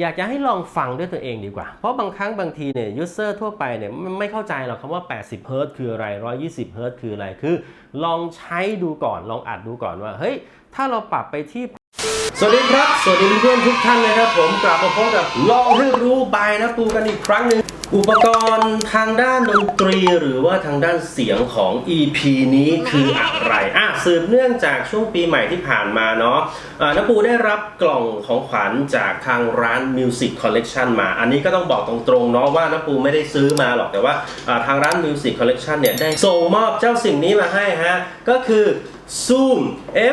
อยากจะให้ลองฟังด้วยตัวเองดีกว่า เพราะบางครั้งบางทีเนี่ยยูเซอร์ทั่วไปเนี่ยไม่เข้าใจหรอกคำว่า 80เฮิรตคืออะไร 120เฮิรตคืออะไร คือ ลองใช้ดูก่อน ลองอัดดูก่อนว่า เฮ้ย ถ้าเราปรับไปที่ สวัสดีครับ สวัสดีเพื่อนทุกท่านนะครับ ผมกลับมาพบกับลองให้รู้บายนะปูกันอีกครั้งหนึ่ง อุปกรณ์ทางด้านดนตรีหรือว่าทางด้านเสียงของ EP นี้คืออะไรอะสืบเนื่องจากช่วงปีใหม่ที่ผ่านมาเนาะอ่านปูได้รับกล่องของขวัญจากทางร้าน Music Collection มา อันนี้ก็ต้องบอกตรงๆเนาะว่านปูไม่ได้ซื้อมาหรอกแต่ว่าทางร้าน Music Collection เนี่ยได้ส่งมอบเจ้าสิ่งนี้มาให้ฮะก็คือ Zoom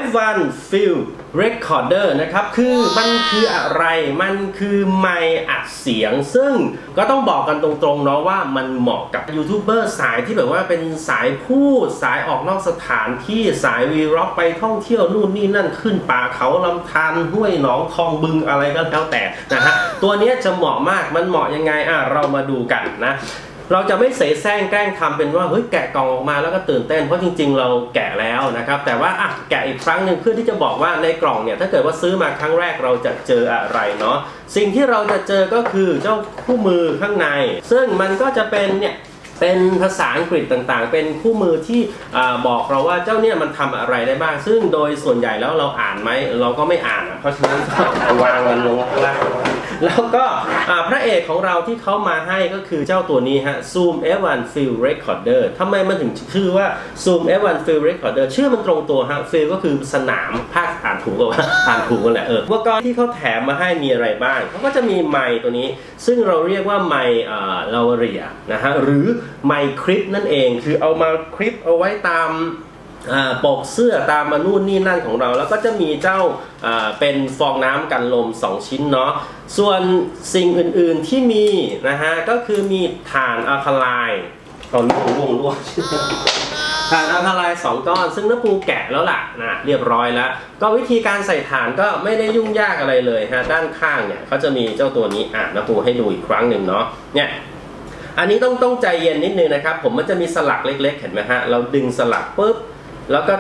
F1 Field Recorder นะครับ คือมันคืออะไร มันคือไมค์อัดเสียง ซึ่งก็ต้องบอกกันตรงๆเนาะว่ามันเหมาะกับยูทูบเบอร์สายที่แบบว่าเป็นสายพูด สายออกนอกสถานที่สายวีร็อกไปท่องเที่ยวนู่นนี่นั่นขึ้นป่าเขาลำธารห้วยหนองคลองบึงอะไรก็แล้วแต่นะฮะ ตัวเนี้ยจะเหมาะมาก มันเหมาะยังไง อะ เรามาดูกันนะ เราจะไม่เสแสร้งแกล้งทำเป็นว่าเฮ้ยแกะกล่องออกมาแล้วก็ตื่นเต้นเพราะจริง ๆ เราแกะแล้วนะครับ แต่ว่าอะแกะอีกครั้งหนึ่งเพื่อที่จะบอกว่าในกล่องเนี่ยถ้าเกิดว่าซื้อมาครั้งแรกเราจะเจออะไรเนาะสิ่งที่เราจะเจอก็คือเจ้าคู่มือข้างใน ซึ่งมันก็จะเป็นเนี่ย เป็นภาษาอังกฤษต่างๆ เป็นคู่มือที่อบอกเราว่าเจ้าเนี่ยมันทำอะไรได้บ้าง ซึ่งโดยส่วนใหญ่แล้วเราอ่านไหมเราก็ไม่อ่าน เพราะฉะนั้นวางมันลงข้างล่างแล้วก็พระเอกของเราที่เขามาให้ก็คือเจ้าตัวนี้ฮะ Zoom F1 Field Recorder ทำไมมันถึงชื่อว่า Zoom F1 Field Recorder ชื่อมันตรงตัวฮะ Field ก็คือสนามภาคอ่านถูกป่าวะอ่านถูกกันแหละเอออุปกรณ์ที่เขาแถมมาให้มีอะไรบ้างเขาก็จะมีไมค์ตัวนี้ ซึ่งเราเรียกว่าไมค์อ่าลาวเรียนะฮะหรือไมค์คลิปนั่นเอง คือเอามาคลิปเอาไว้ตามอ่าปกเสื้อตามมานู่นนี่นั่นของเรา แล้วก็จะมีเจ้าอ่าเป็นฟองน้ำกันลม 2 ชิ้นเนาะส่วนสิ่งอื่นๆที่มีนะฮะก็คือมีถ่านอะคาไลน์ตอนนี้ผมวงร่วงถ่านอะคาไลน์สองก้อน ซึ่งน้าปูแกะแล้วล่ะนะเรียบร้อยแล้ว ก็วิธีการใส่ถ่านก็ไม่ได้ยุ่งยากอะไรเลยฮะด้านข้างเนี่ยเขาจะมีเจ้าตัวนี้อะน้าปูให้ดูอีกครั้งหนึ่งเนาะเนี่ย อันนี้ต้องต้องใจเย็นนิดนึงนะครับ ผมมันจะมีสลักเล็ก ๆ เห็นไหมฮะ เราดึงสลักปุ๊บ แล้วก็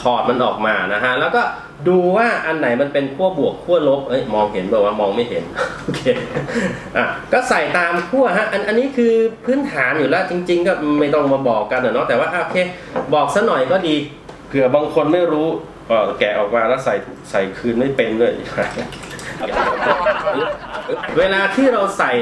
ถอดมันออกมานะฮะ แล้วก็ดูว่าอันไหนมันเป็นขั้วบวกขั้วลบ เอ้ยมองเห็นแบบว่ามองไม่เห็น โอเค อะ ก็ใส่ตามขั้วฮะ อันอันนี้คือพื้นฐานอยู่แล้วจริง ๆ ก็ไม่ต้องมาบอกกันอะเนาะ แต่ว่าอะโอเค บอกซะหน่อยก็ดี เผื่อบางคนไม่รู้เออแกะออกมาแล้วใส่ใส่คืนไม่เป็นเลย เวลาที่เราใส่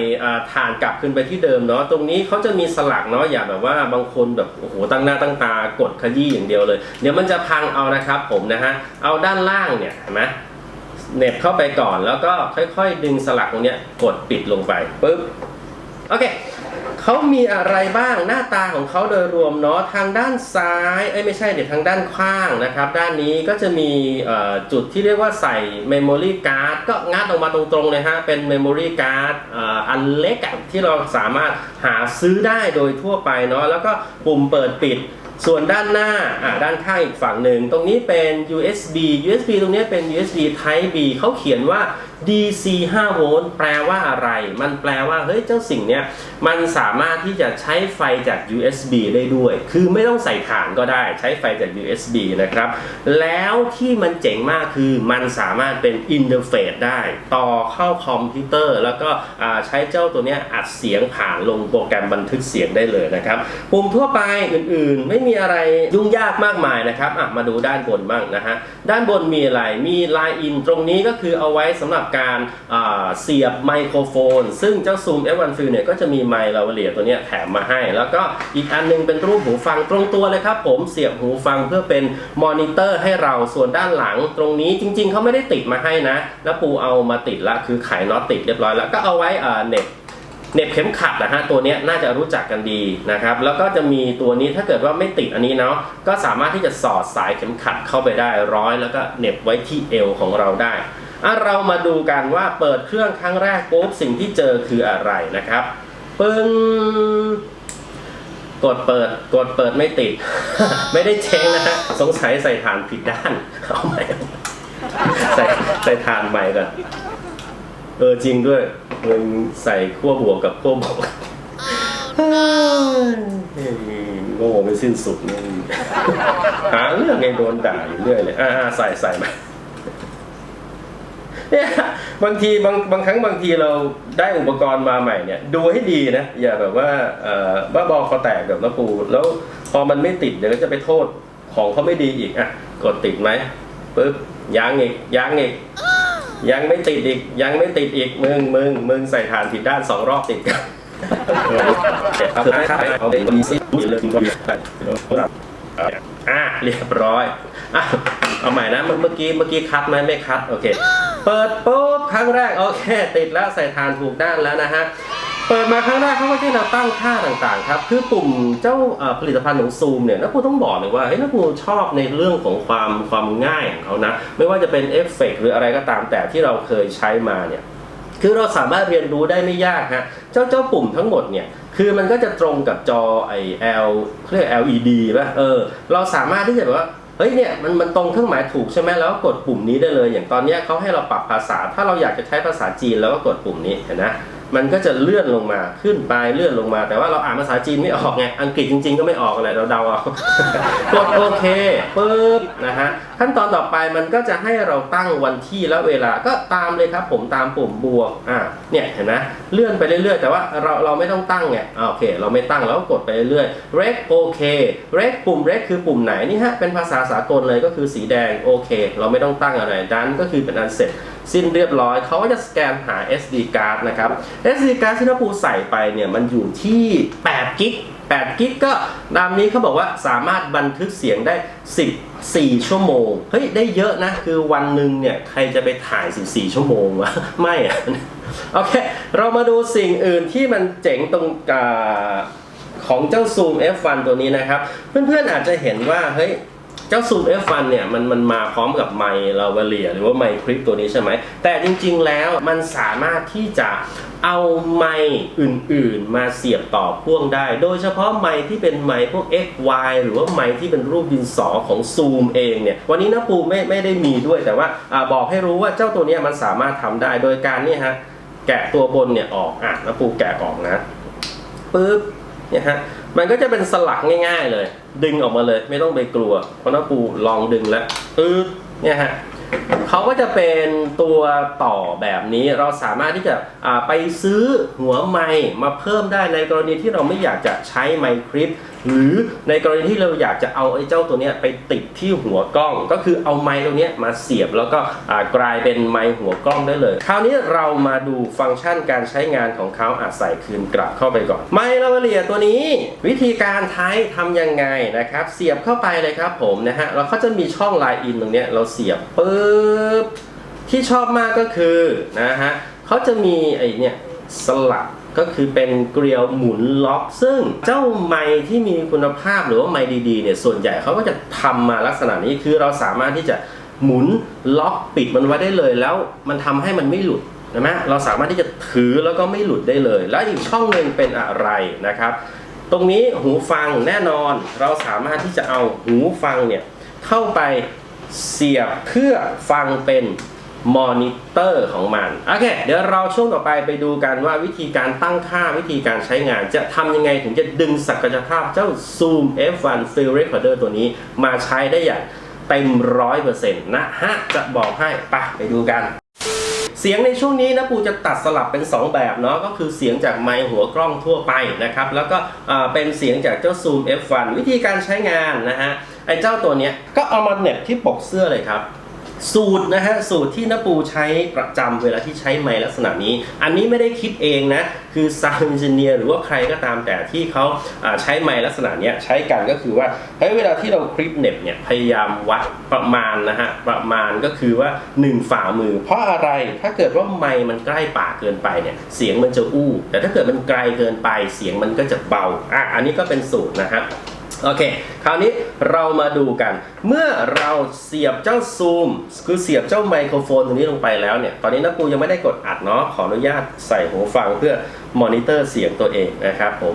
ฐานกลับขึ้นไปที่เดิมเนาะตรงนี้เขาจะมีสลักเนาะอย่าแบบว่าบางคนแบบโอ้โหตั้งหน้าตั้งตากดขยี้อย่างเดียวเลย เดี๋ยวมันจะพังเอานะครับผมนะฮะเอาด้านล่างเนี่ยเห็นไหมเหน็บเข้าไปก่อนแล้วก็ค่อย ๆ ดึงสลักตรงเนี้ยกดปิดลงไปปุ๊บโอเค เขามีอะไรบ้างหน้าตาของเขาโดยรวมเนาะทางด้านซ้ายเอ้ยไม่ใช่เดี๋ยวทางด้านข้างนะครับ ด้านนี้ก็จะมีจุดที่เรียกว่าใส่เมมโมรี่การ์ดก็งัดออกมาตรงๆเลยฮะเป็นเมมโมรี่การ์ดอันเล็กที่เราสามารถหาซื้อได้โดยทั่วไปเนาะแล้วก็ปุ่มเปิดปิด ส่วนด้านหน้าอ่าด้านข้างอีกฝั่งหนึ่ง ตรงนี้เป็น USB USB ตรงนี้เป็น USB Type B เขาเขียนว่า DC 5โวลต์แปลว่าอะไร มันแปลว่าเฮ้ยเจ้าสิ่งเนี้ยมันสามารถที่จะใช้ไฟจาก USB ได้ด้วย คือไม่ต้องใส่ถ่านก็ได้ใช้ไฟจาก USB นะครับ แล้วที่มันเจ๋งมากคือมันสามารถเป็นอินเทอร์เฟซได้ ต่อเข้าคอมพิวเตอร์ แล้วก็อ่าใช้เจ้าตัวเนี้ยอัดเสียงผ่านลงโปรแกรมบันทึกเสียงได้เลยนะครับ ปุ่มทั่วไปอื่นๆ ไม่มีมีอะไรยุ่งยากมากมายนะครับอะมาดูด้านบนบ้างนะฮะด้านบนมีอะไรมี Line in ตรงนี้ก็คือเอาไว้สำหรับการเสียบไมโครโฟน ซึ่งเจ้า Zoom F1 f i e l เนี่ยก็จะมีไมค์ลาวเลียตัวนี้แถมมาให้ แล้วก็อีกอันหนึงเป็นรูปหูฟังตรงตัวเลยครับผมเสียบหูฟังเพื่อเป็นมอนิเตอร์ให้เราส่วนด้านหลังตรงนี้จริง ๆเขาไม่ได้ติดมาให้นะแล้วปูเอามาติดละคือไขน็อตติดเรียบร้อยแล้วก็เอาไว้เน็บ เน็บเข็มขัดนะฮะตัวนี้น่าจะรู้จักกันดีนะครับ แล้วก็จะมีตัวนี้ถ้าเกิดว่าไม่ติดอันนี้เนาะก็สามารถที่จะสอดสายเข็มขัดเข้าไปได้ร้อย แล้วก็เน็บไว้ที่เอวของเราได้อะเรามาดูกันว่าเปิดเครื่องครั้งแรกปุ๊บสิ่งที่เจอคืออะไรนะครับปึ้งกดเปิดกดเปิดไม่ติด ไม่ได้เช็งนะฮะสงสัยใส่ฐานผิดด้านเอาใหม่ใส่ใส่ฐานใหม่ก่อน เออจริงด้วยมึงใส่ขั้วบวกกับขั้วบวกเฮ้ยโง่ไม่สิ้นสุดนี่หาเรื่องไงโดนด่าอยู่เรื่อยเลยอ่าใส่ใส่มาเนี่ยบางทีบางบางครั้งบางทีเราได้อุปกรณ์มาใหม่เนี่ย ดูให้ดีนะ อย่าแบบว่าเอ่อบ้าบอคอแตกแบบน้าปูแล้วพอมันไม่ติดเดี๋ยวก็จะไปโทษของเขาไม่ดีอีกอะกดติดไหมปึ๊บยังอีกยังอีก ยังไม่ติดอีกยังไม่ติดอีกมึงมึงมึงใส่ฐานผิดด้านสองรอบติดกันเอาไปเอาไปมีซิเรื่องก็มีอะเรียบร้อยอะเอาใหม่นะเมื่อเมื่อกี้เมื่อกี้คัดไหมไม่คัดโอเค เปิดปุ๊บครั้งแรกโอเค ติดแล้วใส่ฐานถูกด้านแล้วนะฮะ เปิดมาครั้งแรกเขาก็ให้เราตั้งค่าต่างๆครับคือปุ่มเจ้าผลิตภัณฑ์ของซูมเนี่ยนักปูต้องบอกเลยว่าเฮ้ยนักปูชอบในเรื่องของความความง่ายของเขานะ ไม่ว่าจะเป็นเอฟเฟกต์หรืออะไรก็ตามแต่ที่เราเคยใช้มาเนี่ยคือเราสามารถเรียนรู้ได้ไม่ยากฮะเจ้าเจ้าปุ่มทั้งหมดเนี่ยคือมันก็จะตรงกับจอไอ L เขาเรียก LED ป่ะเออเราสามารถที่จะแบบว่าเฮ้ยเนี่ยมันมันตรงเครื่องหมายถูกใช่ไหมแล้วกดปุ่มนี้ได้เลย อย่างตอนเนี้ยเขาให้เราปรับภาษา ถ้าเราอยากจะใช้ภาษาจีนแล้วก็กดปุ่มนี้เห็นนะ มันก็จะเลื่อนลงมาขึ้นไปเลื่อนลงมา แต่ว่าเราอ่านภาษาจีนไม่ออกไงอังกฤษจริง ๆ ก็ไม่ออกอะไรเราเดาเอากดโอเคปึ๊บนะฮะขั้นตอนต่อไปมันก็จะให้เราตั้งวันที่และเวลาก็ตามเลยครับ ผมตามปุ่มบวกอ่าเนี่ยเห็นไหมเลื่อนไปเรื่อยๆ แต่ว่าเราเราไม่ต้องตั้งไงโอเค เราไม่ตั้งแล้วก็กดไปเรื่อยๆ rec โอเค rec ปุ่ม rec คือปุ่มไหนนี่ฮะเป็นภาษาสากลเลยก็คือสีแดงโอเค เราไม่ต้องตั้งอะไรดันก็คือเป็นอันเสร็จ สิ้นเรียบร้อย เขาก็จะสแกนหา SD card นะครับ SD card ที่นภูใส่ไปเนี่ยมันอยู่ที่8กิก8กิกก็ตามนี้เขาบอกว่าสามารถบันทึกเสียงได้ 14 ชั่วโมง เฮ้ย ได้เยอะนะ คือวันหนึ่งเนี่ย ใครจะไปถ่าย 14 ชั่วโมงวะ ไม่อะโอเค เรามาดูสิ่งอื่นที่มันเจ๋งตรงอ่าของเจ้า Zoom F1 ตัวนี้นะครับ เพื่อนๆอาจจะเห็นว่า เฮ้ย เจ้า Zoom F1 เนี่ยมันมันมาพร้อมกับไมค์ลาวเลียหรือว่าไมค์คลิปตัวนี้ใช่ไหม แต่จริงๆแล้วมันสามารถที่จะเอาไมค์อื่นๆ มาเสียบต่อพ่วงได้ โดยเฉพาะไมค์ที่เป็นไมค์พวก X Y หรือว่าไมค์ที่เป็นรูปดินสอของ Zoom เองเนี่ยวันนี้นะปูไม่ไม่ได้มีด้วยแต่ว่าอาบอกให้รู้ว่าเจ้าตัวนี้มันสามารถทำได้โดยการนี่ฮะแกะตัวบนเนี่ยออกอะนะปูแกะออกนะปึ๊บเนี่ยฮะ มันก็จะเป็นสลักง่าย ๆ เลย ดึงออกมาเลย ไม่ต้องไปกลัว เพราะน้าปูลองดึงแล้วปึ๊บเนี่ยฮะเขาก็จะเป็นตัวต่อแบบนี้เราสามารถที่จะไปซื้อหัวไม้มาเพิ่มได้ในกรณีที่เราไม่อยากจะใช้ไมค์คลิปหรือในกรณีที่เราอยากจะเอาไอ้เจ้าตัวเนี้ยไปติดที่หัวกล้อง ก็คือเอาไมค์ตัวเนี้ยมาเสียบแล้วก็กลายเป็นไมค์หัวกล้องได้เลย คราวนี้เรามาดูฟังก์ชันการใช้งานของเขาอาจใส่คืนกลับเข้าไปก่อน ไมค์ลาวเลียตัวนี้ วิธีการใช้ทำยังไงนะครับ เสียบเข้าไปเลยครับผมนะฮะแล้วเขาจะมีช่องไลน์อินตรงเนี้ยเราเสียบปุ๊บที่ชอบมากก็คือนะฮะเขาจะมีไอ้เนี่ยสลัก ก็คือเป็นเกลียวหมุนล็อก ซึ่งเจ้าไม้ที่มีคุณภาพหรือว่าไม้ดีๆเนี่ยส่วนใหญ่เขาก็จะทำมาลักษณะนี้คือเราสามารถที่จะหมุนล็อกปิดมันไว้ได้เลย แล้วมันทำให้มันไม่หลุดใช่ไหมเราสามารถที่จะถือแล้วก็ไม่หลุดได้เลย แล้วอีกช่องหนึ่งเป็นอะไรนะครับ ตรงนี้หูฟังแน่นอนเราสามารถที่จะเอาหูฟังเนี่ยเข้าไปเสียบเพื่อฟังเป็น มอนิเตอร์ของมัน โอเค เดี๋ยวเราช่วงต่อไปไปดูกันว่าวิธีการตั้งค่าวิธีการใช้งาน จะทำยังไงถึงจะดึงศักยภาพเจ้า Zoom F1 Field Recorder ตัวนี้มาใช้ได้อย่างเต็มร้อยเปอร์เซ็นต์นะฮะ จะบอกให้ไปะไปดูกัน เสียงในช่วงนี้นะปูจะตัดสลับเป็น 2 แบบเนาะก็คือเสียงจากไมค์หัวกล้องทั่วไปนะครับ แล้วก็เป็นเสียงจากเจ้า Zoom F1 วิธีการใช้งานนะฮะไอ้เจ้าตัวเนี้ยก็เอามาเหน็บที่ปกเสื้อเลยครับ สูตรนะฮะสูตรที่นปูใช้ประจำเวลาที่ใช้ไมค์ลักษณะนี้ อันนี้ไม่ได้คิดเองนะคือ sound engineer หรือว่าใครก็ตามแต่ที่เขาใช้ไมค์ลักษณะนี้ใช้กันก็คือว่าเฮ้ยเวลาที่เราคลิปเน็บเนี่ยพยายามวัดประมาณนะฮะประมาณก็คือว่า 1 ฝ่ามือ เพราะอะไรถ้าเกิดว่าไมค์มันใกล้ปากเกินไปเนี่ยเสียงมันจะอู้ แต่ถ้าเกิดมันไกลเกินไปเสียงมันก็จะเบาอะอันนี้ก็เป็นสูตรนะฮะ โอเค คราวนี้เรามาดูกัน เมื่อเราเสียบเจ้าซูม คือเสียบเจ้าไมโครโฟนตรงนี้ลงไปแล้วเนี่ย ตอนนี้นักปูยังไม่ได้กดอัดเนาะ ขออนุญาตใส่หูฟังเพื่อมอนิเตอร์เสียงตัวเองนะครับผม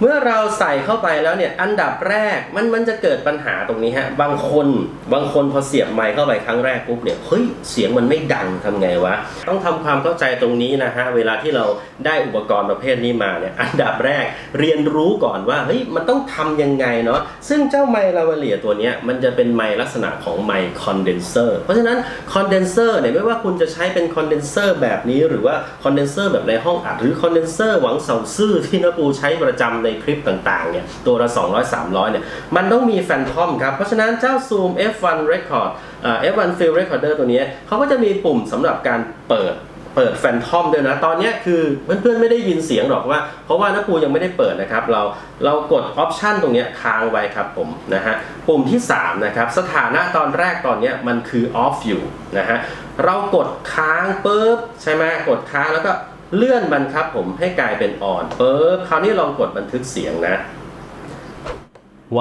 เมื่อเราใส่เข้าไปแล้วเนี่ยอันดับแรกมันมันจะเกิดปัญหาตรงนี้ฮะ บางคนบางคนพอเสียบไมค์เข้าไปครั้งแรกปุ๊บเนี่ยเฮ้ยเสียงมันไม่ดังทำไงวะ ต้องทำความเข้าใจตรงนี้นะฮะ เวลาที่เราได้อุปกรณ์ประเภทนี้มาเนี่ยอันดับแรกเรียนรู้ก่อนว่าเฮ้ยมันต้องทำยังไงเนาะซึ่งเจ้าไมค์ลาวาเลียตัวนี้มันจะเป็นไมค์ลักษณะของไมค์คอนเดนเซอร์เพราะฉะนั้นคอนเดนเซอร์เนี่ยไม่ว่าคุณจะใช้เป็นคอนเดนเซอร์แบบนี้ หรือว่าคอนเดนเซอร์แบบในห้องอัดหรือคอนเดนเซอร์หวังเสาซื่อที่นปูใช้ประจำในคลิปต่างๆเนี่ยตัวละ 200 300เนี่ยมันต้องมีแฟนทอมครับ เพราะฉะนั้นเจ้า Zoom F1 Record อ่า F1 Field Recorder ตัวนี้เขาก็จะมีปุ่มสำหรับการเปิดเปิดแฟนทอมด้วยนะ ตอนนี้คือเพื่อนๆไม่ได้ยินเสียงหรอกว่า เพราะว่าน้าปูยังไม่ได้เปิดนะครับ เราเรากดออปชันตรงนี้ค้างไว้ครับผมนะฮะปุ่มที่ 3 นะครับ สถานะตอนแรกตอนนี้มันคือออฟอยู่นะฮะเรากดค้างปุ๊บใช่ไหมกดค้างแล้วก็ เลื่อนมันครับผมให้กลายเป็นอ่อนปุ๊บคราวนี้ลองกดบันทึกเสียงนะ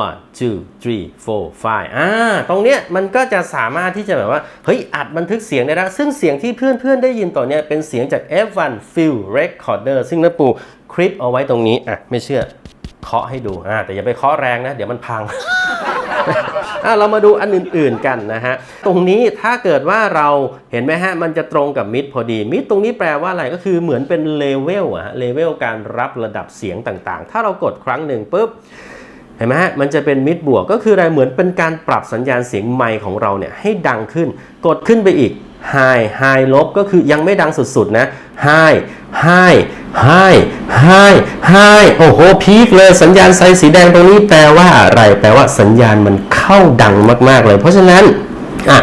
one two three four five อ่า ตรงเนี้ยมันก็จะสามารถที่จะแบบว่า เฮ้ย อัดบันทึกเสียงได้แล้ว ซึ่งเสียงที่เพื่อนๆได้ยินต่อนเนี้ยเป็นเสียงจาก F1 Field Recorder ซึ่งน้าปูคลิปเอาไว้ตรงนี้ อะ ไม่เชื่อ เคาะให้ดู อ่า แต่อย่าไปเคาะแรงนะ เดี๋ยวมันพัง เรามาดูอันอื่น ๆกันนะฮะ ตรงนี้ถ้าเกิดว่าเราเห็นไหมฮะ มันจะตรงกับมิดพอดี มิดตรงนี้แปลว่าอะไรก็คือเหมือนเป็นเลเวลอะเลเวลการรับระดับเสียงต่างๆ ถ้าเรากดครั้งหนึ่งปุ๊บเห็นไหมฮะ มันจะเป็นมิดบวกก็คืออะไรเหมือนเป็นการปรับสัญญาณเสียงไมค์ของเราเนี่ยให้ดังขึ้น กดขึ้นไปอีก High High ลบก็คือยังไม่ดังสุดๆนะ High High High High High โอ้โหพีคเลยสัญญาณไฟสีแดงตรงนี้แปลว่าอะไร แปลว่าสัญญาณมันเข้าดังมากๆเลย เพราะฉะนั้นอะ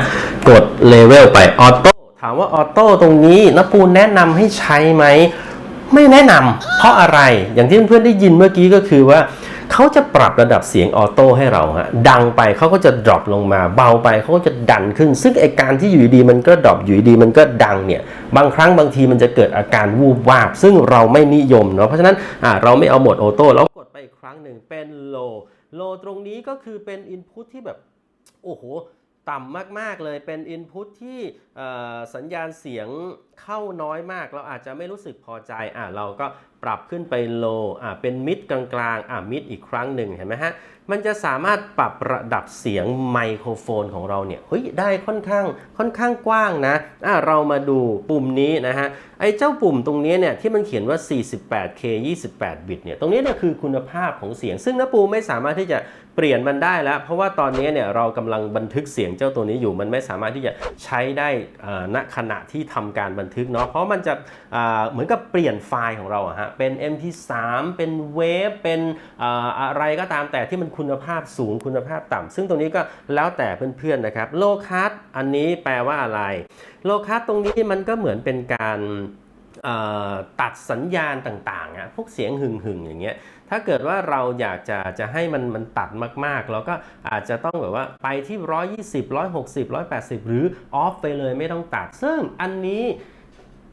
กดเลเวลไปออโต้ถามว่าออโต้ตรงนี้นปูแนะนำให้ใช้ไหม ไม่แนะนำเพราะอะไรอย่างที่เพื่อนๆได้ยินเมื่อกี้ก็คือว่า เขาจะปรับระดับเสียงออโต้ให้เราฮะดังไปเขาก็จะดรอปลงมา เบาไปเขาก็จะดันขึ้น ซึ่งไอการที่อยู่ดีมันก็ดรอปอยู่ดีมันก็ดังเนี่ยบางครั้งบางทีมันจะเกิดอาการวูบวาบ ซึ่งเราไม่นิยมเนาะเพราะฉะนั้นเราไม่เอาโหมดออโต้แล้วกดไปอีกครั้งหนึ่งเป็นโลโลตรงนี้ก็คือเป็นอินพุตที่แบบโอ้โหต่ำมาก ๆ เลยเป็น Input ที่สัญญาณเสียงเข้าน้อยมาก เราอาจจะไม่รู้สึกพอใจอะเราก็ ปรับขึ้นไป low อะเป็นมิดกลางๆอะมิดอีกครั้งหนึ่งเห็นไหมฮะ มันจะสามารถปรับระดับเสียงไมโครโฟนของเราเนี่ยเฮ้ยได้ค่อนข้างค่อนข้างกว้างนะอะเรามาดูปุ่มนี้นะฮะไอ้เจ้าปุ่มตรงนี้เนี่ยที่มันเขียนว่า 48K 28 บิตเนี่ยตรงนี้เนี่ยคือคุณภาพของเสียง ซึ่งน้าปูไม่สามารถที่จะเปลี่ยนมันได้แล้ว เพราะว่าตอนนี้เนี่ยเรากำลังบันทึกเสียงเจ้าตัวนี้อยู่มันไม่สามารถที่จะใช้ได้ณขณะที่ทำการบันทึกเนาะเพราะมันจะอ่าเหมือนกับเปลี่ยนไฟล์ของเราอะฮะเป็น MP3 เป็นเวฟเป็นอะไรก็ตามแต่ที่มันคุณภาพสูงคุณภาพต่ำซึ่งตรงนี้ก็แล้วแต่เพื่อนๆนะครับโลคัสอันนี้แปลว่าอะไร โลคัสตรงนี้มันก็เหมือนเป็นการตัดสัญญาณต่างๆอะพวกเสียงหึ่งๆอย่างเงี้ย ถ้าเกิดว่าเราอยากจะจะให้มันมันตัดมากๆ เราก็อาจจะต้องแบบว่าไปที่ 120 160 180 หรือออฟไปเลยไม่ต้องตัด ซึ่งอันนี้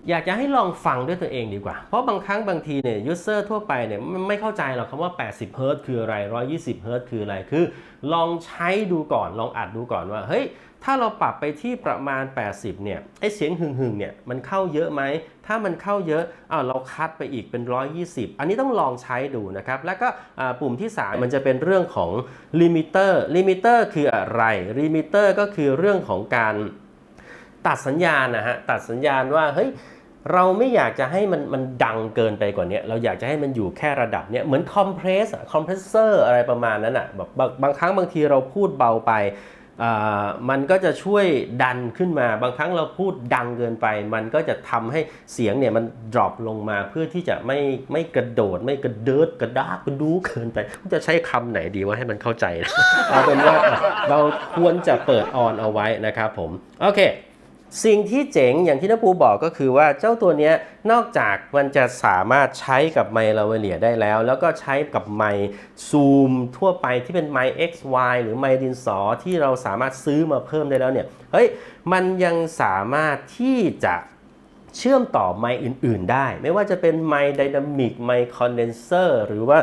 อยากจะให้ลองฟังด้วยตัวเองดีกว่า เพราะบางครั้งบางทีเนี่ยยูเซอร์ทั่วไปเนี่ยไม่เข้าใจหรอกคำว่า 80เฮิรตซ์คืออะไร 120เฮิรตซ์คืออะไร คือ ลองใช้ดูก่อน ลองอัดดูก่อนว่า เฮ้ย ถ้าเราปรับไปที่ประมาณ 80 เนี่ย ไอเสียงหึ่งๆเนี่ย มันเข้าเยอะไหม ถ้ามันเข้าเยอะอ้าวเราคัดไปอีกเป็น 120 อันนี้ต้องลองใช้ดูนะครับ แล้วก็ปุ่มที่ 3 มันจะเป็นเรื่องของลิมิเตอร์ ลิมิเตอร์คืออะไร ลิมิเตอร์ก็คือเรื่องของการตัดสัญญาณนะฮะ ตัดสัญญาณว่า เฮ้ย เราไม่อยากจะให้มันมันดังเกินไปกว่านี้เราอยากจะให้มันอยู่แค่ระดับเนี้ยเหมือนคอมเพรสคอมเพรสเซอร์อะไรประมาณนั้นอะแบบบางครั้งบางทีเราพูดเบาไปอ่ามันก็จะช่วยดันขึ้นมา บางครั้งเราพูดดังเกินไป มันก็จะทำให้เสียงเนี่ยมันดรอปลงมาเพื่อที่จะไม่ไม่กระโดดไม่กระเดิดกระดากกระดูเกินไปจะใช้คำไหนดีว่าให้มันเข้าใจนะเอาเป็นว่าเราควรจะเปิดออนเอาไว้นะครับผม โอเค สิ่งที่เจ๋งอย่างที่น้าปูบอกก็คือว่าเจ้าตัวนี้นอกจากมันจะสามารถใช้กับไมค์ลาวเลียได้แล้ว แล้วก็ใช้กับไมค์ซูมทั่วไปที่เป็นไมค์ XY หรือไมค์ดินสอที่เราสามารถซื้อมาเพิ่มได้แล้วเนี่ยเฮ้ยมันยังสามารถที่จะเชื่อมต่อไมค์อื่น ๆ ได้ ไม่ว่าจะเป็นไมค์ไดนามิกไมค์คอนเดนเซอร์หรือว่า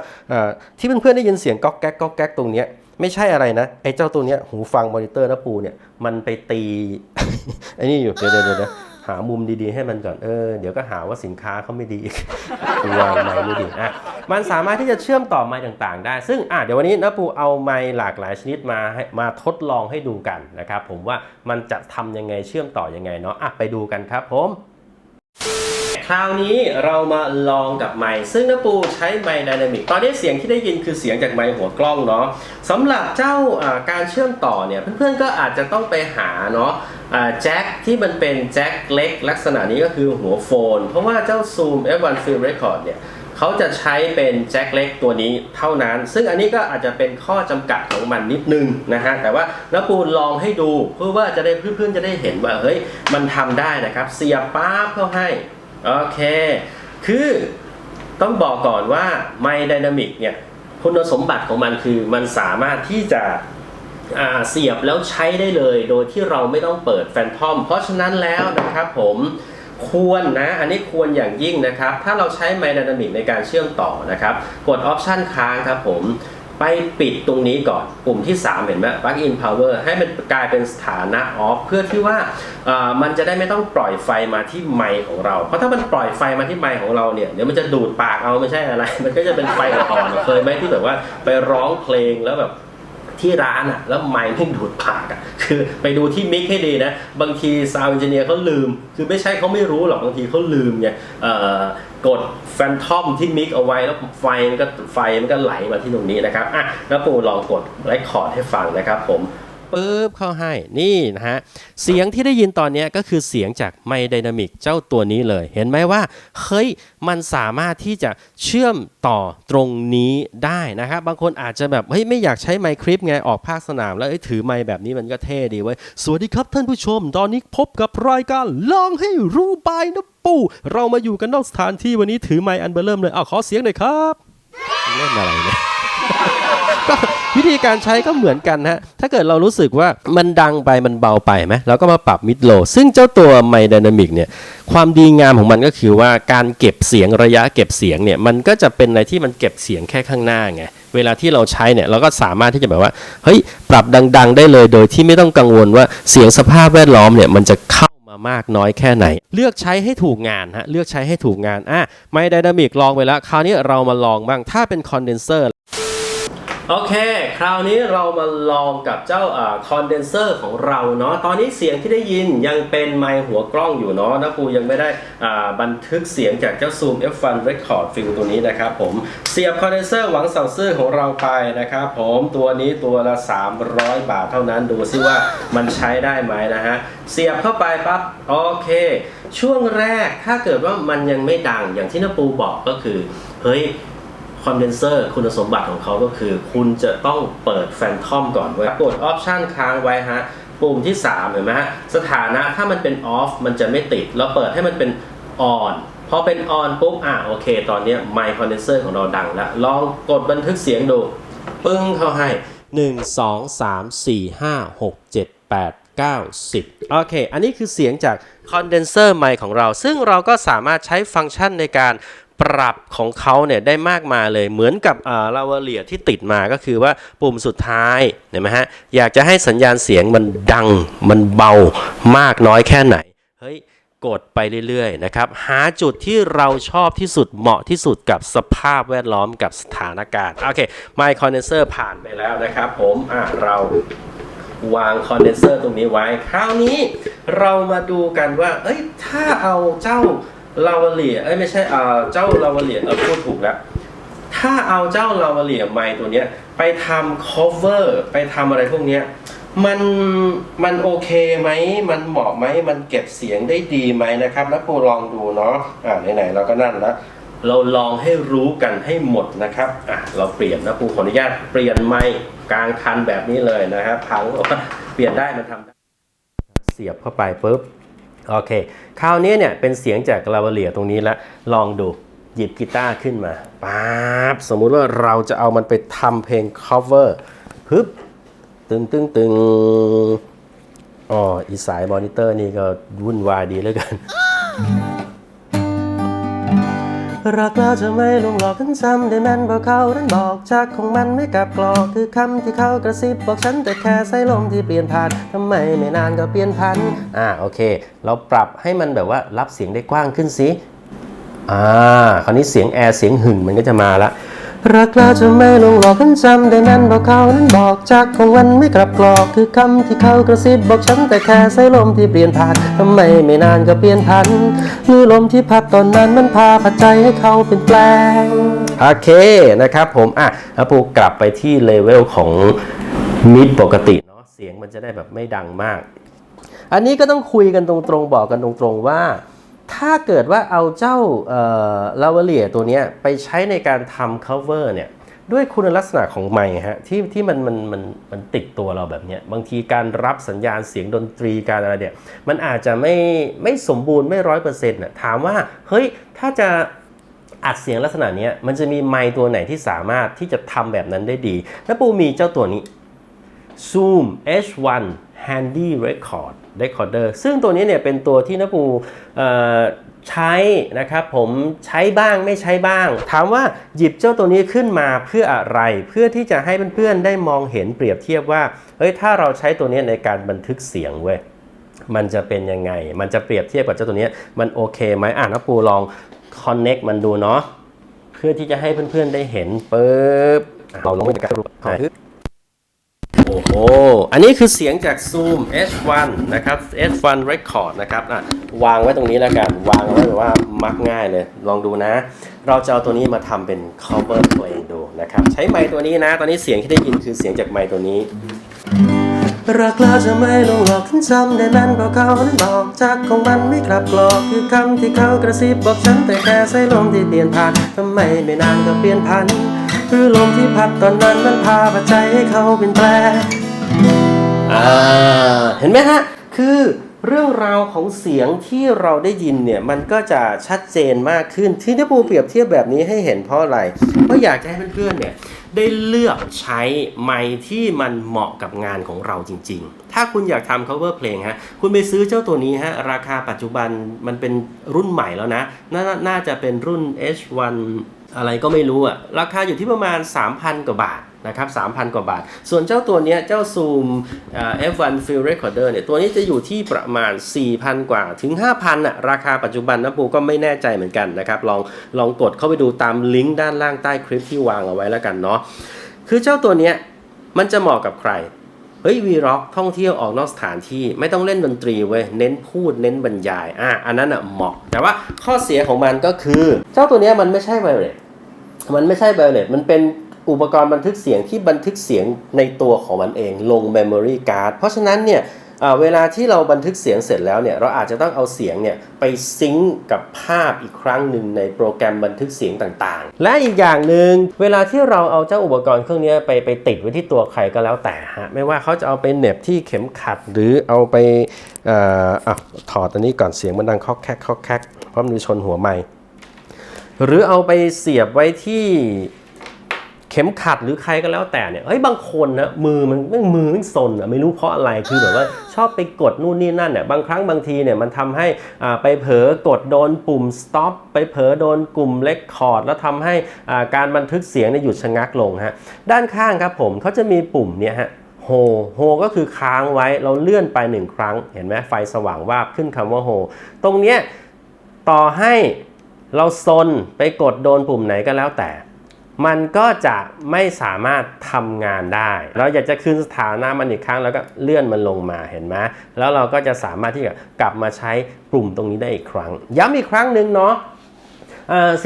ที่เพื่อนๆได้ยินเสียงก๊อกแก๊กก๊อกแก๊กตรงเนี้ย ไม่ใช่อะไรนะ ไอ้เจ้าตัวเนี้ยหูฟังมอนิเตอร์นะปูเนี่ย มันไปตีไอ้นี่อยู่เดี๋ยวเดี๋ยวเดี๋ยวหามุมดีๆให้มันก่อนเออเดี๋ยวก็หาว่าสินค้าเขาไม่ดีอีกวางไม้ไม่ดีอะมันสามารถที่จะเชื่อมต่อไม้ต่างๆ ได้ ซึ่งอะเดี๋ยววันนี้นะปูเอาไม้หลากหลายชนิดมาให้มาทดลองให้ดูกันนะครับผมว่ามันจะทำยังไงเชื่อมต่อยังไงเนาะอะไปดูกันครับผม คราวนี้เรามาลองกับไมค์ซึ่งนปูใช้ไมค์ไดนามิกตอนนี้เสียงที่ได้ยินคือเสียงจากไมค์หัวกล้องเนาะสำหรับเจ้าการเชื่อมต่อเนี่ยเพื่อนๆก็อาจจะต้องไปหาเนาะแจ็คที่มันเป็นแจ็คเล็กลักษณะนี้ก็คือหัวโฟน เพราะว่าเจ้า Zoom F1 Film Record เนี่ยเขาจะใช้เป็นแจ็คเล็กตัวนี้เท่านั้น ซึ่งอันนี้ก็อาจจะเป็นข้อจำกัดของมันนิดนึงนะฮะ แต่ว่าน้าปูลองให้ดูเพื่อว่าจะได้เพื่อนๆจะได้เห็นว่าเฮ้ยมันทำได้นะครับ เสียบป๊าบเข้าให้ โอเค คือต้องบอกก่อนว่า My Dynamic เนี่ยคุณสมบัติของมันคือมันสามารถที่จะเสียบแล้วใช้ได้เลย โดยที่เราไม่ต้องเปิดแฟนทอม เพราะฉะนั้นแล้วนะครับผมควรนะ อันนี้ควรอย่างยิ่งนะครับ ถ้าเราใช้ My Dynamic ในการเชื่อมต่อนะครับ กด Option ค้างครับผม ไปปิดตรงนี้ก่อน ปุ่มที่ 3 เห็นไหม Plug in Power ให้มันกลายเป็นสถานะออฟเพื่อที่ว่ามันจะได้ไม่ต้องปล่อยไฟมาที่ไมค์ของเรา เพราะถ้ามันปล่อยไฟมาที่ไมค์ของเราเนี่ยเดี๋ยวมันจะดูดปากเอาไม่ใช่อะไร มันก็จะเป็นไฟอ่อนๆเคยไหมที่แบบว่าไปร้องเพลงแล้วแบบ ที่ร้านอะแล้วไมค์ไม่ดูดปากอะคือไปดูที่มิกให้ดีนะ บางทีซาวด์เอนจิเนียร์เขาลืม คือไม่ใช่เขาไม่รู้หรอกบางทีเขาลืมไงเอ่อกดแฟนทอมที่มิกเอาไว้แล้วไฟมันก็ไฟมันก็ไหลมาที่ตรงนี้นะครับอะแล้วปูลองกดไลคอร์ดให้ฟังนะครับผม ปึ๊บเข้าให้นี่นะฮะเสียงที่ได้ยินตอนนี้ก็คือเสียงจากไมค์ไดนามิกเจ้าตัวนี้เลย เห็นไหมว่าเฮ้ยมันสามารถที่จะเชื่อมต่อตรงนี้ได้นะครับ บางคนอาจจะแบบเฮ้ยไม่อยากใช้ไมค์คลิปไงออกภาคสนาม แล้วถือไมค์แบบนี้มันก็เท่ดีเว้ยสวัสดีครับท่านผู้ชม ตอนนี้พบกับรายการลองให้รู้บายนะปู่เรามาอยู่กันนอกสถานที่วันนี้ถือไมค์อันเบอร์เริ่มเลยอ้าวขอเสียงหน่อยครับเล่นอะไรเนี่ย วิธีการใช้ก็เหมือนกันฮะ ถ้าเกิดเรารู้สึกว่ามันดังไปมันเบาไปไหมเราก็มาปรับมิดโลซึ่งเจ้าตัวไมค์ไดนามิกเนี่ยความดีงามของมันก็คือว่าการเก็บเสียงระยะเก็บเสียงเนี่ยมันก็จะเป็นอะไรที่มันเก็บเสียงแค่ข้างหน้าไงเวลาที่เราใช้เนี่ยเราก็สามารถที่จะแบบว่าเฮ้ยปรับดัง ๆ ได้เลยโดยที่ไม่ต้องกังวลว่าเสียงสภาพแวดล้อมเนี่ยมันจะเข้ามามากน้อยแค่ไหน เลือกใช้ให้ถูกงานฮะเลือกใช้ให้ถูกงานอะไมค์ไดนามิกลองไปแล้ว คราวนี้เรามาลองบ้างถ้าเป็นคอนเดนเซอร์ โอเค คราวนี้เรามาลองกับเจ้าคอนเดนเซอร์ของเราเนาะ ตอนนี้เสียงที่ได้ยินยังเป็นไมค์หัวกล้องอยู่เนาะนะปูยังไม่ได้บันทึกเสียงจากเจ้า Zoom F1 Record Film ตัวนี้นะครับผม เสียบคอนเดนเซอร์หวังเสาซื่อของเราไปนะครับผมตัวนี้ตัวละ 300 บาทเท่านั้นดูซิว่ามันใช้ได้ไหมนะฮะ เสียบเข้าไปปั๊บ โอเค ช่วงแรกถ้าเกิดว่ามันยังไม่ดังอย่างที่นปูบอกก็คือ เฮ้ย คอนเดนเซอร์คุณสมบัติของเขาก็คือ คุณจะต้องเปิดแฟนทอมก่อนไว้กดออปชันค้างไว้ฮะ ปุ่มที่ 3 เห็นไหมฮะ สถานะถ้ามันเป็นออฟมันจะไม่ติด เราเปิดให้มันเป็นออนพอเป็นออนปุ๊บ อะ โอเค ตอนนี้ไมค์คอนเดนเซอร์ของเราดังแล้ว ลองกดบันทึกเสียงดู ปึ้งเข้าให้ 1 2 3 4 5 6 7 8 9 10โอเค อันนี้คือเสียงจากคอนเดนเซอร์ไมค์ของเรา ซึ่งเราก็สามารถใช้ฟังก์ชันในการ ปรับของเขาเนี่ยได้มากมายเลยเหมือนกับาลาวเลียที่ติดมาก็คือว่าปุ่มสุดท้ายเห็นไหมฮะอยากจะให้สัญญาณเสียงมันดังมันเบามากน้อยแค่ไหนเฮ้ยกดไปเรื่อยๆนะครับหาจุดที่เราชอบที่สุดเหมาะที่สุดกับสภาพแวดล้อมกับสถานการณ์โอเคไมค์คอนเดนเซอร์ผ่านไปแล้วนะครับผมอะเราวางคอนเดนเซอร์ตรงนี้ไว้ คราวนี้เรามาดูกันว่า เอ้ย ถ้าเอาเจ้า ลาวเลียเอ้ยไม่ใช่อ่าเจ้าลาวเลียเออพูดถูกแล้วถ้าเอาเจ้าลาวเลียไมค์ตัวเนี้ยไปทำ cover ไปทำอะไรพวกเนี้ยมันมันโอเคไหมมันเหมาะไหมมันเก็บเสียงได้ดีไหมนะครับ แล้วปูลองดูเนาะอ่าไหนๆเราก็นั่นล้วเราลองให้รู้กันให้หมดนะครับอะเราเปลี่ยนนะปูขออนุญาตเปลี่ยนไมค์กลางคันแบบนี้เลยนะครับพังเปลี่ยนได้มันทำได้เสียบเข้าไปปุ๊บ โอเค คราวนี้เนี่ยเป็นเสียงจากลาวเลียตรงนี้แล้วลองดูหยิบกีตาร์ขึ้นมาป๊าบสมมุติว่าเราจะเอามันไปทำเพลง cover ปึ๊บตึงตึงตึงอ๋ออีสายมอนิเตอร์นี่ก็วุ่นวายดีเหลือเกิน รักแล้วจะไม่ลงหลอกฉันจำได้แม่นเพราะเขานั้นบอกจากของมันไม่กลับกรอกคือคำที่เขากระซิบบอกฉันแต่แค่สายลมที่เปลี่ยนผ่านทำไมไม่นานก็เปลี่ยนพันอ่าโอเค เราปรับให้มันแบบว่ารับเสียงได้กว้างขึ้นสิอ่าคราวนี้เสียงแอร์เสียงหึ่งมันก็จะมาละ รักแล้วจะไม่ลงหลอกฉันจำได้แม่นบอกเขานั้นบอกจากของวันไม่กลับกรอกคือคำที่เขากระซิบบอกฉันแต่แค่สายลมที่เปลี่ยนผ่านทำไมไม่นานก็เปลี่ยนพันมือลมที่พัดตอนนั้นมันพาปัจจัยให้เขาเปลี่ยนแปลงโอเคนะครับผมอะแล้วปูกลับไปที่เลเวลของมิดปกติเนาะเสียงมันจะได้แบบไม่ดังมาก อันนี้ก็ต้องคุยกันตรงๆบอกกันตรงๆว่า ถ้าเกิดว่าเอาเจ้าลาวเลียตัวนี้ไปใช้ในการทำ cover เนี่ยด้วยคุณลักษณะของไมค์ฮะที่ที่มันมันมันมันติดตัวเราแบบนี้บางทีการรับสัญญาณเสียงดนตรีการอะไรเนี่ยมันอาจจะไม่ไม่สมบูรณ์ไม่ร้อยเปอร์เซ็นต์น่ะถามว่า เฮ้ย ถ้าจะอัดเสียงลักษณะนี้มันจะมีไมค์ตัวไหนที่สามารถที่จะทำแบบนั้นได้ดี แล้วปูมีเจ้าตัวนี้ Zoom H1 Handy Record Recorder ซึ่งตัวนี้เนี่ยเป็นตัวที่นปูใช้นะครับผมใช้บ้างไม่ใช้บ้าง ถามว่าหยิบเจ้าตัวนี้ขึ้นมาเพื่ออะไร เพื่อที่จะให้เพื่อนๆได้มองเห็นเปรียบเทียบว่าเฮ้ยถ้าเราใช้ตัวนี้ในการบันทึกเสียงเว้ยมันจะเป็นยังไง มันจะเปรียบเทียบกับเจ้าตัวนี้มันโอเคไหมอะนะปูลอง connect มันดูเนาะเพื่อที่จะให้เพื่อนๆได้เห็นปุ๊บเราลองไปกันดูก่อน โอ้โห อันนี้คือเสียงจาก Zoom H1 นะครับ H1 Record นะครับอะวางไว้ตรงนี้แล้วกัน วางไว้แบบว่ามักง่ายเลย ลองดูนะ เราจะเอาตัวนี้มาทำเป็น cover play ดูนะครับ ใช้ไมค์ตัวนี้นะ ตอนนี้เสียงที่ได้ยินคือเสียงจากไมค์ตัวนี้ รักแล้วจะไม่ลงหลอกฉันจำได้แม่นเพราะเขานั้นบอกจากของมันไม่กลับกรอกคือคำที่เขากระซิบบอกฉันแต่แค่สายลมที่เปลี่ยนผ่านทำไมไม่นานก็เปลี่ยนพัน หรือลมที่พัดตอนนั้นมันพาปัจจัยให้เขาเป็นแปรอ่าเห็นไหมฮะ คือเรื่องราวของเสียงที่เราได้ยินเนี่ย มันก็จะชัดเจนมากขึ้นที่ที่ปูเปรียบเทียบแบบนี้ให้เห็นเพราะอะไร เพราะอยากจะให้เพื่อนๆเนี่ยได้เลือกใช้ไมค์ที่มันเหมาะกับงานของเราจริง ๆ ถ้าคุณอยากทำ cover เพลงฮะ คุณไปซื้อเจ้าตัวนี้ฮะ ราคาปัจจุบันมันเป็นรุ่นใหม่แล้วนะ น่าน่าจะเป็นรุ่น H1 อะไรก็ไม่รู้อะราคาอยู่ที่ประมาณ 3,000 กว่าบาทนะครับ3,000 กว่าบาท ส่วนเจ้าตัวเนี้ยเจ้า Zoom เอ่อ F1 Field Recorder เนี่ย ตัวนี้จะอยู่ที่ประมาณ 4,000 กว่าถึง 5,000อะราคาปัจจุบันนะปูก็ไม่แน่ใจเหมือนกันนะครับ ลองลองกดเข้าไปดูตามลิงก์ด้านล่างใต้คลิปที่วางเอาไว้แล้วกันเนาะ คือเจ้าตัวเนี้ยมันจะเหมาะกับใคร เฮ้ยวีร็อกท่องเที่ยวออกนอกสถานที่ไม่ต้องเล่นดนตรีเว้ย เน้นพูดเน้นบรรยาย อะ อันนั้นอะเหมาะ แต่ว่าข้อเสียของมันก็คือ เจ้าตัวเนี้ยมันไม่ใช่ไวเลส มันไม่ใช่ไวเลสมันเป็นอุปกรณ์บันทึกเสียงที่บันทึกเสียงในตัวของมันเองลง Memory Card เพราะฉะนั้นเนี่ยเวลาที่เราบันทึกเสียงเสร็จแล้วเนี่ยเราอาจจะต้องเอาเสียงเนี่ยไปซิงก์กับภาพอีกครั้งหนึ่งในโปรแกรมบันทึกเสียงต่างๆ และอีกอย่างหนึ่งเวลาที่เราเอาเจ้าอุปกรณ์เครื่องนี้ไปไปติดไว้ที่ตัวใครก็แล้วแต่ฮะไม่ว่าเขาจะเอาไปเหน็บที่เข็มขัดหรือเอาไปเอ่ออถอดอันนี้ก่อนเสียงมันดังคอกแคกคอกแคกเพราะมันมีชนหัวไม้ หรือเอาไปเสียบไว้ที่เข็มขัดหรือใครก็แล้วแต่เนี่ยเฮ้ยบางคนนะมือมันไม่มือมันซนอะไม่รู้เพราะอะไรคือแบบว่าชอบไปกดนู่นนี่นั่นเนี่ยบางครั้งบางทีเนี่ยมันทำให้อ่าไปเผลอกดโดนปุ่ม stop ไปเผลอโดนกลุ่ม record แล้วทำให้อ่าการบันทึกเสียงเนี่ยหยุดชะงักลงฮะด้านข้างครับผมเขาจะมีปุ่มเนี่ยฮะโฮโฮก็คือค้างไว้เราเลื่อนไปหนึ่งครั้ง เห็นไหมไฟสว่างวาบขึ้นคำว่าโฮตรงเนี้ยต่อให้ เราซนไปกดโดนปุ่มไหนก็แล้วแต่ มันก็จะไม่สามารถทำงานได้ เราอยากจะคืนสถานะมันอีกครั้ง แล้วก็เลื่อนมันลงมาเห็นไหมแล้วเราก็จะสามารถที่จะกลับมาใช้ปุ่มตรงนี้ได้อีกครั้ง ย้ำอีกครั้งหนึ่งเนาะ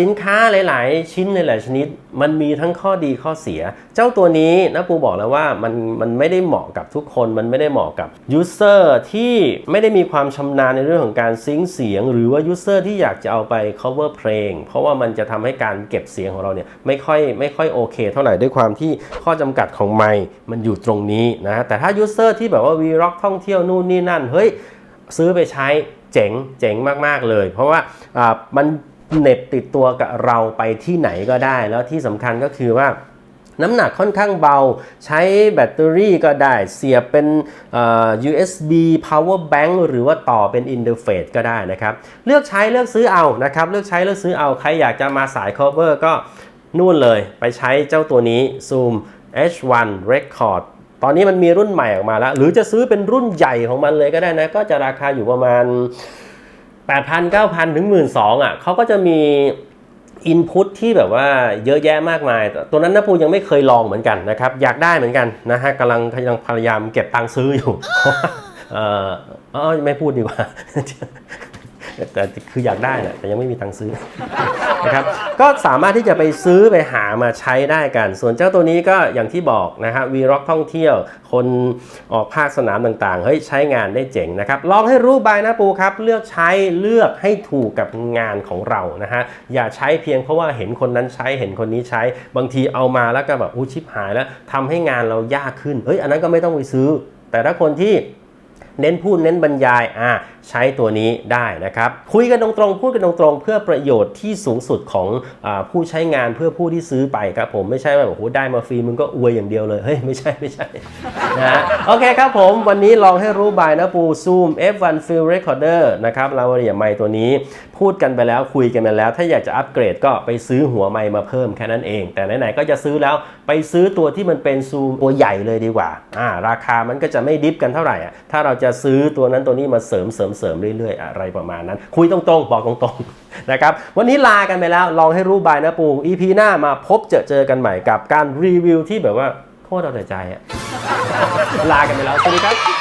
สินค้าหลาย ๆ ชิ้นหลายๆชนิด มันมีทั้งข้อดีข้อเสีย เจ้าตัวนี้นะปูบอกแล้วว่ามันมันไม่ได้เหมาะกับทุกคน มันไม่ได้เหมาะกับยูเซอร์ที่ไม่ได้มีความชำนาญในเรื่องของการซิงค์เสียง หรือว่ายูเซอร์ที่อยากจะเอาไป cover เพลง เพราะว่ามันจะทำให้การเก็บเสียงของเราเนี่ยไม่ค่อยไม่ค่อยโอเค เท่าไหร่ด้วยความที่ข้อจำกัดของไมค์มันอยู่ตรงนี้นะแต่ถ้ายูเซอร์ที่แบบว่าวีร็อกท่องเที่ยวนู่นนี่นั่นเฮ้ยซื้อไปใช้เจ๋งเจ๋งมาก ๆ เลย เพราะว่าอ่ามัน เหน็บติดตัวกับเราไปที่ไหนก็ได้ แล้วที่สำคัญก็คือว่าน้ำหนักค่อนข้างเบา ใช้แบตเตอรี่ก็ได้ เสียบเป็น USB power bank หรือว่าต่อเป็น interface ก็ได้นะครับ เลือกใช้เลือกซื้อเอานะครับ เลือกใช้เลือกซื้อเอา ใครอยากจะมาสาย cover ก็นู่นเลยไปใช้เจ้าตัวนี้ Zoom H1 Record ตอนนี้มันมีรุ่นใหม่ออกมาแล้ว หรือจะซื้อเป็นรุ่นใหญ่ของมันเลยก็ได้นะ ก็จะราคาอยู่ประมาณ 8,000 9,000 ถึง 12,000อะเขาก็จะมีอินพุตที่แบบว่าเยอะแยะมากมาย ตัวนั้นนะปูยังไม่เคยลองเหมือนกันนะครับ อยากได้เหมือนกันนะฮะกำลังกำลังพยายามเก็บตังค์ซื้ออยู่เออเออไม่พูดดีกว่า แต่คืออยากได้แหละแต่ยังไม่มีตังค์ซื้อนะครับก็สามารถที่จะไปซื้อไปหามาใช้ได้กัน ส่วนเจ้าตัวนี้ก็อย่างที่บอกนะฮะวีร็อกท่องเที่ยว คนออกภาคสนามต่างๆเฮ้ยใช้งานได้เจ๋งนะครับลองให้รู้บายนะปูครับ เลือกใช้เลือกให้ถูกกับงานของเรานะฮะอย่าใช้เพียงเพราะว่าเห็นคนนั้นใช้เห็นคนนี้ใช้บางทีเอามาแล้วก็แบบอู้ชิบหายแล้วทำให้งานเรายากขึ้นเฮ้ยอันนั้นก็ไม่ต้องไปซื้อ แต่ถ้าคนที่เน้นพูดเน้นบรรยายอ่า ใช้ตัวนี้ได้นะครับ คุยกันตรงๆ พูดกันตรงๆ เพื่อประโยชน์ที่สูงสุดของอผู้ใช้งานเพื่อผู้ที่ซื้อไปครับผมไม่ใช่ว่าแบบโอ้โหได้มาฟรีมึงก็อวยอย่างเดียวเลย เฮ้ย ไม่ใช่ไม่ใช่นะฮะโอเคครับผม วันนี้ลองให้รู้บายนะปู Zoom F1 Field Recorder นะครับเราเรียไมค์ตัวนี้พูดกันไปแล้วคุยกันไปแล้ว ถ้าอยากจะอัปเกรดก็ไปซื้อหัวไมค์มาเพิ่มแค่นั้นเอง แต่ไหนๆก็จะซื้อแล้วไปซื้อตัวที่มันเป็นซูมตัวใหญ่เลยดีกว่าอ่าราคามันก็จะไม่ดิฟกันเท่าไหร่อะถ้าเราจะซื้อตัวนั้นตัวนี้มาเสริมเสริมเสริมเรื่อยๆ อะไรประมาณนั้น คุยตรงๆ บอกตรงๆนะครับวันนี้ลากันไปแล้วลองให้รู้บายนะปู EP หน้ามาพบเจอเจอกันใหม่กับการรีวิวที่แบบว่าโคตรเอาแต่ใจอะลากันไปแล้วสวัสดีครับ